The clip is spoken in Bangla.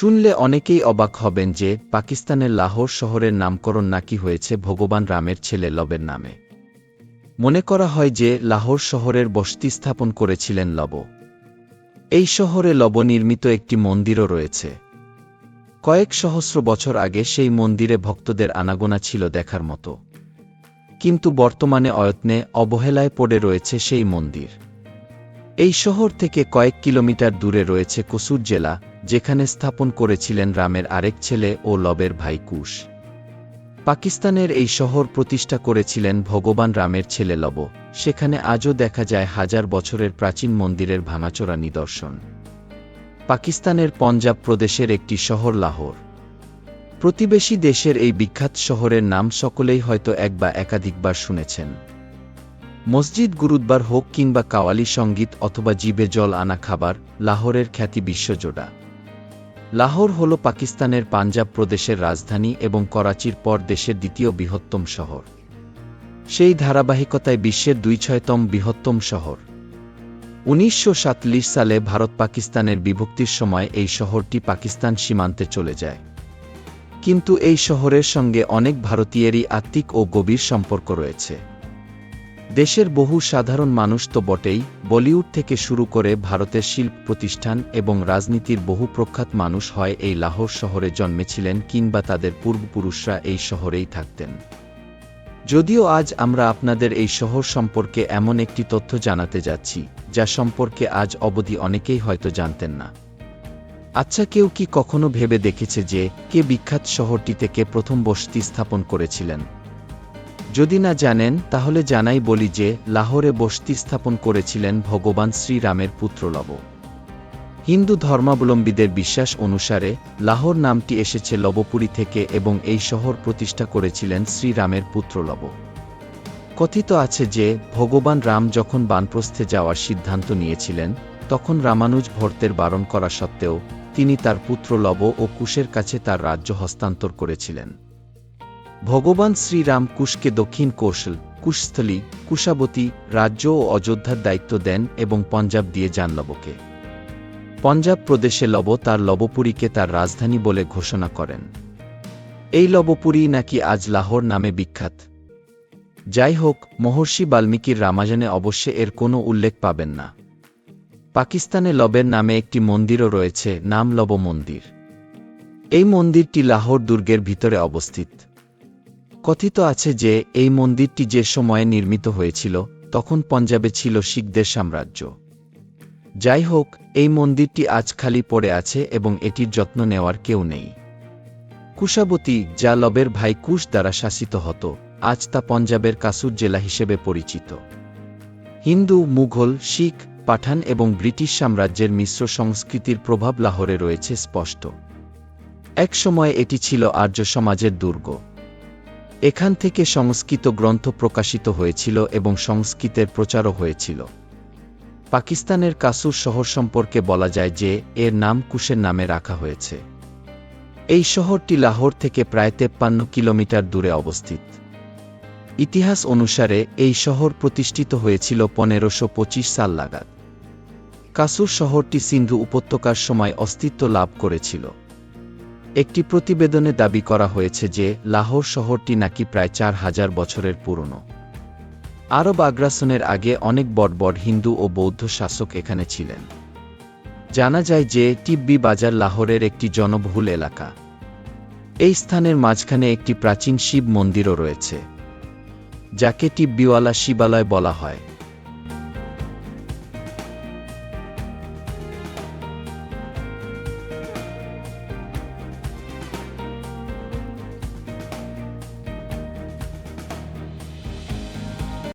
শুনলে অনেকেই অবাক হবেন যে, পাকিস্তানের লাহোর শহরের নামকরণ নাকি হয়েছে ভগবান রামের ছেলে লবের নামে। মনে করা হয় যে, লাহোর শহরের বসতি স্থাপন করেছিলেন লব। এই শহরে লব নির্মিত একটি মন্দিরও রয়েছে। কয়েক সহস্র বছর আগে সেই মন্দিরে ভক্তদের আনাগোনা ছিল দেখার মতো। কিন্তু বর্তমানে অয়ত্নে অবহেলায় পড়ে রয়েছে সেই মন্দির। এই শহর থেকে কয়েক কিলোমিটার দূরে রয়েছে কসুর জেলা যেখানে স্থাপন করেছিলেন রামের আরেক ছেলে ও লবের ভাই কুশ। পাকিস্তানের এই শহর প্রতিষ্ঠা করেছিলেন ভগবান রামের ছেলে লব। সেখানে আজও দেখা যায় হাজার বছরের প্রাচীন মন্দিরের ভাঙাচোরা নিদর্শন। পাকিস্তানের পঞ্জাব প্রদেশের একটি শহর লাহোর। প্রতিবেশী দেশের এই বিখ্যাত শহরের নাম সকলেই হয়তো এক বা একাধিকবার শুনেছেন। মসজিদ গুরুদ্বার হোক কিংবা কাওয়ালি সংগীত অথবা জিবে জল আনা খাবার, লাহোরের খ্যাতি বিশ্বজোড়া। লাহোর হল পাকিস্তানের পাঞ্জাব প্রদেশের রাজধানী এবং করাচির পর দেশের দ্বিতীয় বৃহত্তম শহর। সেই ধারাবাহিকতায় বিশ্বের দুই ছয়তম বৃহত্তম শহর। উনিশশো সালে ভারত পাকিস্তানের বিভক্তির সময় এই শহরটি পাকিস্তান সীমান্তে চলে যায়। কিন্তু এই শহরের সঙ্গে অনেক ভারতীয়েরই আত্মিক ও গভীর সম্পর্ক রয়েছে। দেশের বহু সাধারণ মানুষ তো বটেই, বলিউড থেকে শুরু করে ভারতের শিল্প প্রতিষ্ঠান এবং রাজনীতির বহু প্রখ্যাত মানুষ হয় এই লাহোর শহরে জন্মেছিলেন কিংবা তাদের পূর্বপুরুষরা এই শহরেই থাকতেন। যদিও আজ আমরা আপনাদের এই শহর সম্পর্কে এমন একটি তথ্য জানাতে যাচ্ছি, যা সম্পর্কে আজ অবধি অনেকেই হয়তো জানতেন না। আচ্ছা কেউ কি কখনো ভেবে দেখেছে যে কে বিখ্যাত শহরটি থেকে প্রথম বসতি স্থাপন করেছিলেন? যদি না জানেন, তাহলে জানাই বলি যে, লাহোরে বসতি স্থাপন করেছিলেন ভগবান শ্রীরামের পুত্র লব হিন্দু ধর্মাবলম্বীদের বিশ্বাস অনুসারে, লাহোর নামটি এসেছে লবপুরী থেকে এবং এই শহর প্রতিষ্ঠা করেছিলেন শ্রীরামের পুত্র লব কথিত আছে যে, ভগবান রাম যখন বানপ্রস্থে যাওয়ার সিদ্ধান্ত নিয়েছিলেন, তখন রামানুজ ভর্তের বারণ করা সত্ত্বেও, তিনি তার পুত্র লব ও কুশের কাছে তার রাজ্য হস্তান্তর করেছিলেন। ভগবান শ্রীরাম কুশকে দক্ষিণ কৌশল, কুশস্থলী, কুশাবতী, রাজ্য ও অযোধ্যার দায়িত্ব দেন এবং পঞ্জাব দিয়ে যান লবকে। পঞ্জাব প্রদেশে লব তার লবপুরীকে তার রাজধানী বলে ঘোষণা করেন। এই লবপুরী নাকি আজ লাহোর নামে বিখ্যাত। যাই হোক, মহর্ষি বাল্মীকির রামায়ণে অবশ্য এর কোনো উল্লেখ পাবেন না। পাকিস্তানে লবের নামে একটি মন্দিরও রয়েছে, নাম লব মন্দির। এই মন্দিরটি লাহোর দুর্গের ভিতরে অবস্থিত। কথিত আছে যে, এই মন্দিরটি যে সময়ে নির্মিত হয়েছিল, তখন পঞ্জাবে ছিল শিখদের সাম্রাজ্য। যাই হোক, এই মন্দিরটি আজ খালি পড়ে আছে এবং এটির যত্ন নেওয়ার কেউ নেই। কুশাবতী, যা লবের ভাই কুশ দ্বারা শাসিত হতো, আজ তা পঞ্জাবের কাসুর জেলা হিসেবে পরিচিত। হিন্দু, মুঘল, শিখ, পাঠান এবং ব্রিটিশ সাম্রাজ্যের মিশ্র সংস্কৃতির প্রভাব লাহোরে রয়েছে স্পষ্ট। এক সময় এটি ছিল আর্য সমাজের দুর্গ। এখান থেকে সংস্কৃত গ্রন্থ প্রকাশিত হয়েছিল এবং সংস্কৃতের প্রচারও হয়েছিল। পাকিস্তানের কাসুর শহর সম্পর্কে বলা যায় যে, এর নাম কুশের নামে রাখা হয়েছে। এই শহরটি লাহোর থেকে প্রায় তেপ্পান্ন কিলোমিটার দূরে অবস্থিত। ইতিহাস অনুসারে, এই শহর প্রতিষ্ঠিত হয়েছিল পনেরোশো পঁচিশ সাল লাগাত কাসুর শহরটি সিন্ধু উপত্যকার সময় অস্তিত্ব লাভ করেছিল। একটি প্রতিবেদনে দাবি করা হয়েছে যে, লাহোর শহরটি নাকি প্রায় চার হাজার বছরের পুরনো। আরব আগ্রাসনের আগে অনেক বড় হিন্দু ও বৌদ্ধ শাসক এখানে ছিলেন। জানা যায় যে টিব্বি বাজার লাহোরের একটি জনবহুল এলাকা। এই স্থানের মাঝখানে একটি প্রাচীন শিব মন্দিরও রয়েছে, যাকে টিব্বিওয়ালা শিবালয় বলা হয়।